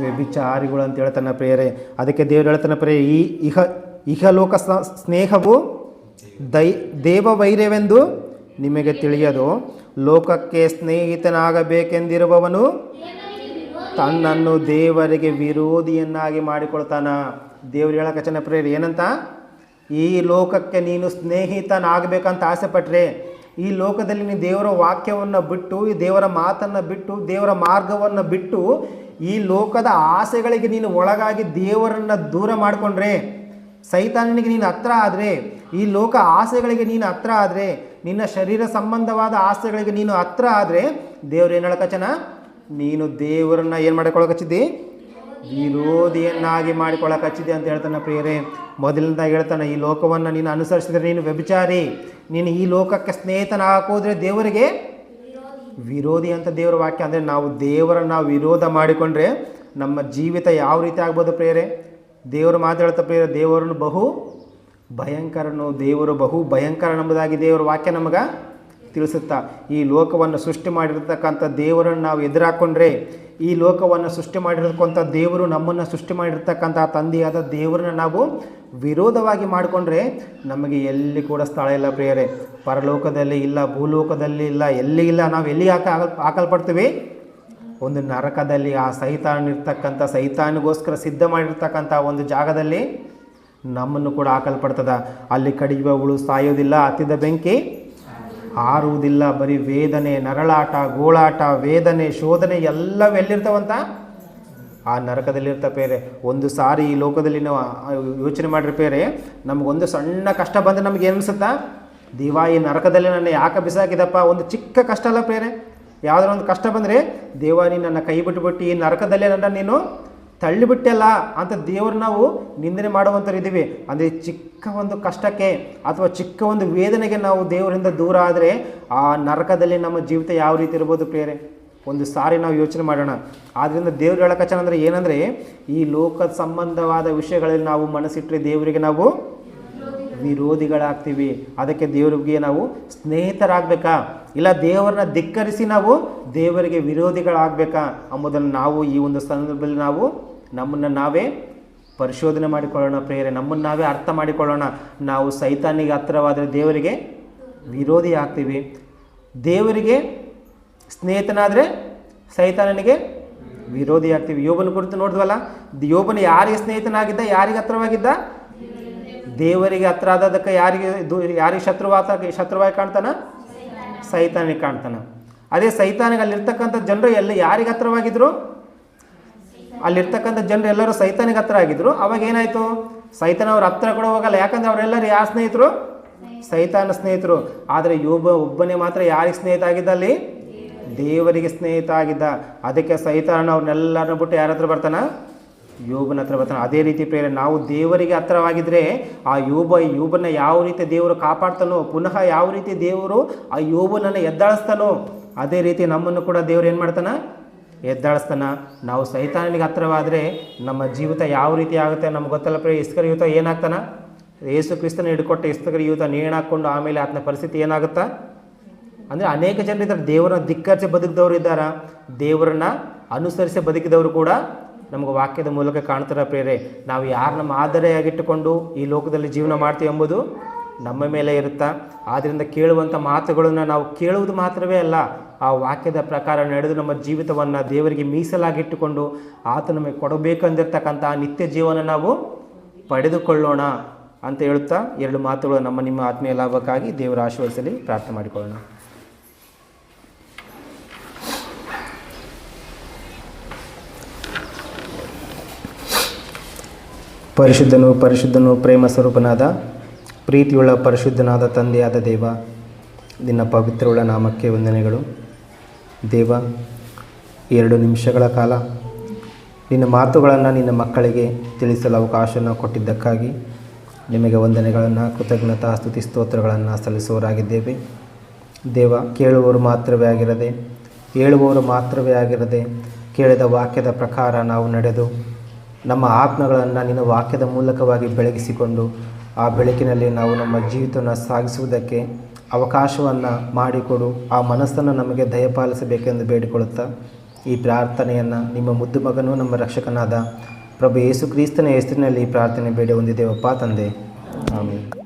[SPEAKER 1] ವ್ಯಭಿಚಾರಿಗಳು ಅಂತ ಹೇಳ್ತಾನೆ ಪ್ರೇರೆ ಅದಕ್ಕೆ ದೇವರು ಹೇಳ್ತಾನೆ ಪ್ರೇರೆ ಈ ಇಹ, ಇಹಲೋಕ ಲೋಕ ಸ್ನೇಹವು ದೈ ವೈರ್ಯವೆಂದು ನಿಮಗೆ ತಿಳಿಯದು. ಲೋಕಕ್ಕೆ ಸ್ನೇಹಿತನಾಗಬೇಕೆಂದಿರುವವನು ತನ್ನನ್ನು ದೇವರಿಗೆ ವಿರೋಧಿಯನ್ನಾಗಿ ಮಾಡಿಕೊಳ್ತಾನ. ದೇವ್ರು ಚೆನ್ನ ಪ್ರೇರಿ ಏನಂತ? ಈ ಲೋಕಕ್ಕೆ ನೀನು ಸ್ನೇಹಿತನಾಗಬೇಕಂತ ಆಸೆ ಪಟ್ಟರೆ ಈ ಲೋಕದಲ್ಲಿ ನೀನು ದೇವರ ವಾಕ್ಯವನ್ನು ಬಿಟ್ಟು, ಈ ದೇವರ ಮಾತನ್ನು ಬಿಟ್ಟು, ದೇವರ ಮಾರ್ಗವನ್ನು ಬಿಟ್ಟು ಈ ಲೋಕದ ಆಸೆಗಳಿಗೆ ನೀನು ಒಳಗಾಗಿ ದೇವರನ್ನು ದೂರ ಮಾಡಿಕೊಂಡ್ರೆ, ಸೈತಾನನಿಗೆ ನೀನು ಹತ್ರ ಆದರೆ, ಈ ಲೋಕ ಆಸೆಗಳಿಗೆ ನೀನು ಹತ್ರ ಆದರೆ, ನಿನ್ನ ಶರೀರ ಸಂಬಂಧವಾದ ಆಸೆಗಳಿಗೆ ನೀನು ಹತ್ರ ಆದರೆ, ದೇವ್ರು ಏನು ಹೇಳಕಚನ ನೀನು ದೇವರನ್ನ ಏನು ಮಾಡಿಕೊಳ್ಳಕಚ್ಚಿದ್ದಿ ವಿರೋಧಿಯನ್ನಾಗಿ ಮಾಡಿಕೊಳ್ಳಕಚ್ಚಿದೆ ಅಂತ ಹೇಳ್ತಾನೆ ಪ್ರಿಯರೇ. ಮೊದಲಿಂದ ಹೇಳ್ತಾನೆ, ಈ ಲೋಕವನ್ನು ನೀನು ಅನುಸರಿಸಿದ್ರೆ ನೀನು ವ್ಯಭಿಚಾರಿ. ನೀನು ಈ ಲೋಕಕ್ಕೆ ಸ್ನೇಹಿತನ ಹಾಕೋದ್ರೆ ದೇವರಿಗೆ ವಿರೋಧಿ ಅಂತ ದೇವರ ವಾಕ್ಯ ಅಂದರೆ ನಾವು ದೇವರನ್ನು ನಾವು ವಿರೋಧ ಮಾಡಿಕೊಂಡ್ರೆ ನಮ್ಮ ಜೀವಿತ ಯಾವ ರೀತಿ ಆಗ್ಬೋದು ಪ್ರೇರೆ ದೇವರು ಮಾತಾಡ್ತಾ ಪ್ರೇರೆ ದೇವರನ್ನು ಬಹು ಭಯಂಕರನು ದೇವರು ಬಹು ಭಯಂಕರ ಎಂಬುದಾಗಿ ದೇವರ ವಾಕ್ಯ ನಮಗೆ ತಿಳಿಸುತ್ತಾ, ಈ ಲೋಕವನ್ನು ಸೃಷ್ಟಿ ಮಾಡಿರ್ತಕ್ಕಂಥ ದೇವರನ್ನು ನಾವು ಎದುರಾಕೊಂಡ್ರೆ ಈ ಲೋಕವನ್ನು ಸೃಷ್ಟಿ ಮಾಡಿರ್ತಕ್ಕಂಥ ದೇವರು ನಮ್ಮನ್ನು ಸೃಷ್ಟಿ ಮಾಡಿರ್ತಕ್ಕಂಥ ತಂದೆಯಾದ ದೇವರನ್ನ ನಾವು ವಿರೋಧವಾಗಿ ಮಾಡಿಕೊಂಡ್ರೆ ನಮಗೆ ಎಲ್ಲಿ ಕೂಡ ಸ್ಥಳ ಇಲ್ಲ ಪ್ರಿಯರೇ. ಪರಲೋಕದಲ್ಲಿ ಇಲ್ಲ, ಭೂಲೋಕದಲ್ಲಿ ಇಲ್ಲ, ಎಲ್ಲಿ ಇಲ್ಲ, ನಾವು ಎಲ್ಲಿ ಹಾಕ ಹಾಕಲ್ಪಡ್ತೀವಿ? ಒಂದು ನರಕದಲ್ಲಿ ಆ ಸೈತಾನಿರ್ತಕ್ಕಂಥ ಸೈತಾನಿಗೋಸ್ಕರ ಸಿದ್ಧ ಮಾಡಿರ್ತಕ್ಕಂಥ ಒಂದು ಜಾಗದಲ್ಲಿ ನಮ್ಮನ್ನು ಕೂಡ ಹಾಕಲ್ಪಡ್ತದ. ಅಲ್ಲಿ ಕಡಿಯುವ ಹುಳು ಸಾಯೋದಿಲ್ಲ ಹತ್ತಿದ ಬೆಂಕಿ. ಆರುವುದಿಲ್ಲ, ಬರೀ ವೇದನೆ, ನರಳಾಟ, ಗೋಳಾಟ, ವೇದನೆ, ಶೋಧನೆ ಎಲ್ಲವೂ ಎಲ್ಲಿರ್ತಾವಂತ? ಆ ನರಕದಲ್ಲಿರ್ತ ಪೇರೆ. ಒಂದು ಸಾರಿ ಈ ಲೋಕದಲ್ಲಿ ನಾವು ಯೋಚನೆ ಮಾಡಿರಿ ಪೇರೆ, ನಮಗೊಂದು ಸಣ್ಣ ಕಷ್ಟ ಬಂದರೆ ನಮ್ಗೆ ಅನಿಸುತ್ತಾ ದಿವಾ, ಈ ನರಕದಲ್ಲಿ ನನ್ನ ಯಾಕೆ ಬಿಸಾಕಿದಪ್ಪ? ಒಂದು ಚಿಕ್ಕ ಕಷ್ಟ ಅಲ್ಲ ಪೇರೆ. ಯಾವುದಾದ್ರೂ ಒಂದು ಕಷ್ಟ ಬಂದರೆ, ದೇವ ನೀನು ನನ್ನ ಕೈ ಬಿಟ್ಟುಬಿಟ್ಟು ಈ ನರಕದಲ್ಲೇ ನನ್ನ ನೀನು ತಳ್ಳಿಬಿಟ್ಟೆಲ್ಲ ಅಂತ ದೇವರು ನಾವು ನಿಂದನೆ ಮಾಡುವಂಥವ್ರು ಇದ್ದೀವಿ. ಅಂದರೆ ಚಿಕ್ಕ ಒಂದು ಕಷ್ಟಕ್ಕೆ ಅಥವಾ ಚಿಕ್ಕ ಒಂದು ವೇದನೆಗೆ ನಾವು ದೇವರಿಂದ ದೂರ ಆದರೆ ಆ ನರಕದಲ್ಲಿ ನಮ್ಮ ಜೀವಿತ ಯಾವ ರೀತಿ ಇರ್ಬೋದು ಪ್ರಿಯರೇ? ಒಂದು ಸಾರಿ ನಾವು ಯೋಚನೆ ಮಾಡೋಣ. ಆದ್ದರಿಂದ ದೇವ್ರು ಹೇಳಕಚನ ಅಂದರೆ ಏನಂದರೆ, ಈ ಲೋಕದ ಸಂಬಂಧವಾದ ವಿಷಯಗಳಲ್ಲಿ ನಾವು ಮನಸ್ಸಿಟ್ಟರೆ ದೇವರಿಗೆ ನಾವು ವಿರೋಧಿಗಳಾಗ್ತೀವಿ. ಅದಕ್ಕೆ ದೇವರಿಗೆ ನಾವು ಸ್ನೇಹಿತರಾಗಬೇಕಾ? ಇಲ್ಲ ದೇವರನ್ನ ಧಿಕ್ಕರಿಸಿ ನಾವು ದೇವರಿಗೆ ವಿರೋಧಿಗಳಾಗಬೇಕಾ? ಅಂಬುದನ್ನು ನಾವು ಈ ಒಂದು ಸಂದರ್ಭದಲ್ಲಿ ನಾವು ನಮ್ಮನ್ನು ನಾವೇ ಪರಿಶೋಧನೆ ಮಾಡಿಕೊಳ್ಳೋಣ ಪ್ರೇರೆ ನಮ್ಮನ್ನು ನಾವೇ ಅರ್ಥ ಮಾಡಿಕೊಳ್ಳೋಣ. ನಾವು ಸೈತಾನಿಗೆ ಹತ್ತಿರವಾದರೆ ದೇವರಿಗೆ ವಿರೋಧಿ ಆಗ್ತೀವಿ. ದೇವರಿಗೆ ಸ್ನೇಹಿತನಾದರೆ ಸೈತಾನನಿಗೆ ವಿರೋಧಿ ಆಗ್ತೀವಿ. ಯೋಬನ ಕುರಿತು ನೋಡಿದ್ವಲ್ಲ? ಯೋಬನ ಯಾರಿಗೆ ಸ್ನೇಹಿತನಾಗಿದ್ದ, ಯಾರಿಗೆ ಹತ್ರವಾಗಿದ್ದ ದೇವರಿಗೆ ಹತ್ರ ಆದದಕ್ಕೆ ಯಾರಿಗೆ ಯಾರಿಗೆ ಶತ್ರುವಾತ ಶತ್ರುವಾಗಿ ಕಾಣ್ತಾನ? ಸೈತಾನಿಗೆ ಕಾಣ್ತಾನ. ಅದೇ ಸೈತಾನಿಗೆ ಅಲ್ಲಿರ್ತಕ್ಕಂಥ ಜನರು ಎಲ್ಲ, ಯಾರಿಗೆ ಹತ್ರವಾಗಿದ್ರು? ಅಲ್ಲಿರ್ತಕ್ಕಂಥ ಜನರು ಎಲ್ಲರೂ ಸೈತಾನಿಗೆ ಹತ್ರ ಆಗಿದ್ರು. ಅವಾಗ ಏನಾಯಿತು? ಸೈತಾನ ಅವ್ರ ಹತ್ರ ಕೂಡ ಹೋಗಲ್ಲ. ಯಾಕಂದ್ರೆ ಅವರೆಲ್ಲರೂ ಯಾರು ಸ್ನೇಹಿತರು? ಸೈತಾನ ಸ್ನೇಹಿತರು. ಆದರೆ ಯೋಬ ಒಬ್ಬನೇ ಮಾತ್ರ ಯಾರಿಗೆ ಸ್ನೇಹಿತ ಆಗಿದ್ದ ಅಲ್ಲಿ ದೇವರಿಗೆ ಸ್ನೇಹಿತ ಆಗಿದ್ದ. ಅದಕ್ಕೆ ಸೈತಾನ ಅವ್ರನ್ನೆಲ್ಲರನ್ನ ಬಿಟ್ಟು ಯಾರ ಹತ್ರ ಬರ್ತಾನ? ಯೋಬನ ಹತ್ರ ಬರ್ತಾನೆ. ಅದೇ ರೀತಿ ಪ್ರೇರಣೆ ನಾವು ದೇವರಿಗೆ ಹತ್ರವಾಗಿದ್ದರೆ ಆ ಯೋಬ ಯೋಬನ ಯಾವ ರೀತಿ ದೇವರು ಕಾಪಾಡ್ತಾನೋ, ಪುನಃ ಯಾವ ರೀತಿ ದೇವರು ಆ ಯೋಬನನ್ನು ಎದ್ದಾಳಿಸ್ತಾನೋ, ಅದೇ ರೀತಿ ನಮ್ಮನ್ನು ಕೂಡ ದೇವರು ಏನು ಮಾಡ್ತಾನೆ? ಎದ್ದಾಳಿಸ್ತಾನ. ನಾವು ಸೈತಾನನಿಗೆ ಹತ್ರವಾದರೆ ನಮ್ಮ ಜೀವಿತ ಯಾವ ರೀತಿ ಆಗುತ್ತೆ ನಮ್ಗೆ ಗೊತ್ತಲ್ಲ ಪ್ರೇ ಇಸ್ಕರ ಯೂತ ಏನಾಗ್ತಾನ? ಯೇಸು ಕ್ರಿಸ್ತನ ಹಿಡ್ಕೊಟ್ಟ ಇಸ್ಕರ ಯೂತ ನೇಣಾಕೊಂಡು ಆಮೇಲೆ ಆತನ ಪರಿಸ್ಥಿತಿ ಏನಾಗುತ್ತಾ? ಅಂದರೆ ಅನೇಕ ಜನರಿದ್ದಾರೆ. ದೇವರನ್ನ ಧಿಕ್ಕರಿಸಿ ಬದುಕಿದವರು ಇದ್ದಾರ? ದೇವರನ್ನ ಅನುಸರಿಸಿ ಬದುಕಿದವರು ಕೂಡ ನಮಗೆ ವಾಕ್ಯದ ಮೂಲಕ ಕಾಣ್ತಿರೋ ಪ್ರೇರೆ ನಾವು ಯಾರು ನಮ್ಮ ಆಧಾರೆಯಾಗಿಟ್ಟುಕೊಂಡು ಈ ಲೋಕದಲ್ಲಿ ಜೀವನ ಮಾಡ್ತೀವಿ ಎಂಬುದು ನಮ್ಮ ಮೇಲೆ ಇರುತ್ತಾ? ಆದ್ದರಿಂದ ಕೇಳುವಂಥ ಮಾತುಗಳನ್ನು ನಾವು ಕೇಳುವುದು ಮಾತ್ರವೇ ಅಲ್ಲ, ಆ ವಾಕ್ಯದ ಪ್ರಕಾರ ನಡೆದು ನಮ್ಮ ಜೀವಿತವನ್ನು ದೇವರಿಗೆ ಮೀಸಲಾಗಿಟ್ಟುಕೊಂಡು ಆತ ನಮಗೆ ಕೊಡಬೇಕಂದಿರ್ತಕ್ಕಂಥ ಆ ನಿತ್ಯ ಜೀವನ ನಾವು ಪಡೆದುಕೊಳ್ಳೋಣ ಅಂತ ಹೇಳುತ್ತಾ? ಎರಡು ಮಾತುಗಳು ನಮ್ಮ ನಿಮ್ಮ ಆತ್ಮೀಯ ಲಾಭಕ್ಕಾಗಿ ದೇವರ ಆಶೀರ್ವದಿಸಲಿ ಪ್ರಾರ್ಥನೆ ಮಾಡಿಕೊಳ್ಳೋಣ. ಪರಿಶುದ್ಧನು ಪರಿಶುದ್ಧನು ಪ್ರೇಮ ಸ್ವರೂಪನಾದ, ಪ್ರೀತಿಯುಳ್ಳ ಪರಿಶುದ್ಧನಾದ ತಂದೆಯಾದ ದೇವ, ನಿನ್ನ ಪವಿತ್ರವುಳ್ಳ ನಾಮಕ್ಕೆ ವಂದನೆಗಳು. ದೇವ, ಎರಡು ನಿಮಿಷಗಳ ಕಾಲ ನಿನ್ನ ಮಾತುಗಳನ್ನು ನಿನ್ನ ಮಕ್ಕಳಿಗೆ ತಿಳಿಸಲು ಅವಕಾಶವನ್ನು ಕೊಟ್ಟಿದ್ದಕ್ಕಾಗಿ ನಿಮಗೆ ವಂದನೆಗಳನ್ನು, ಕೃತಜ್ಞತಾ ಸ್ತುತಿ ಸ್ತೋತ್ರಗಳನ್ನು ಸಲ್ಲಿಸುವವರಾಗಿದ್ದೇವೆ. ದೇವ, ಕೇಳುವವರು ಮಾತ್ರವೇ ಆಗಿರದೆ, ಹೇಳುವವರು ಮಾತ್ರವೇ ಆಗಿರದೆ ಕೇಳಿದ ವಾಕ್ಯದ ಪ್ರಕಾರ ನಾವು ನಡೆದು ನಮ್ಮ ಆತ್ಮಗಳನ್ನು ನಿನ್ನ ವಾಕ್ಯದ ಮೂಲಕವಾಗಿ ಬೆಳಗಿಸಿಕೊಂಡು ಆ ಬೆಳಕಿನಲ್ಲಿ ನಾವು ನಮ್ಮ ಜೀವಿತವನ್ನು ಸಾಗಿಸುವುದಕ್ಕೆ ಅವಕಾಶವನ್ನು ಮಾಡಿಕೊಡು. ಆ ಮನಸ್ಸನ್ನು ನಮಗೆ ದಯಪಾಲಿಸಬೇಕೆಂದು ಬೇಡಿಕೊಳ್ಳುತ್ತಾ ಈ ಪ್ರಾರ್ಥನೆಯನ್ನು ನಿಮ್ಮ ಮುದ್ದು ಮಗನೂ ನಮ್ಮ ರಕ್ಷಕನಾದ ಪ್ರಭು ಯೇಸು ಕ್ರಿಸ್ತನ ಹೆಸರಿನಲ್ಲಿ ಈ ಪ್ರಾರ್ಥನೆ ಬೇಡಿ ಹೊಂದಿದ್ದೇವಪ್ಪ ತಂದೆ. ಆಮೇಲೆ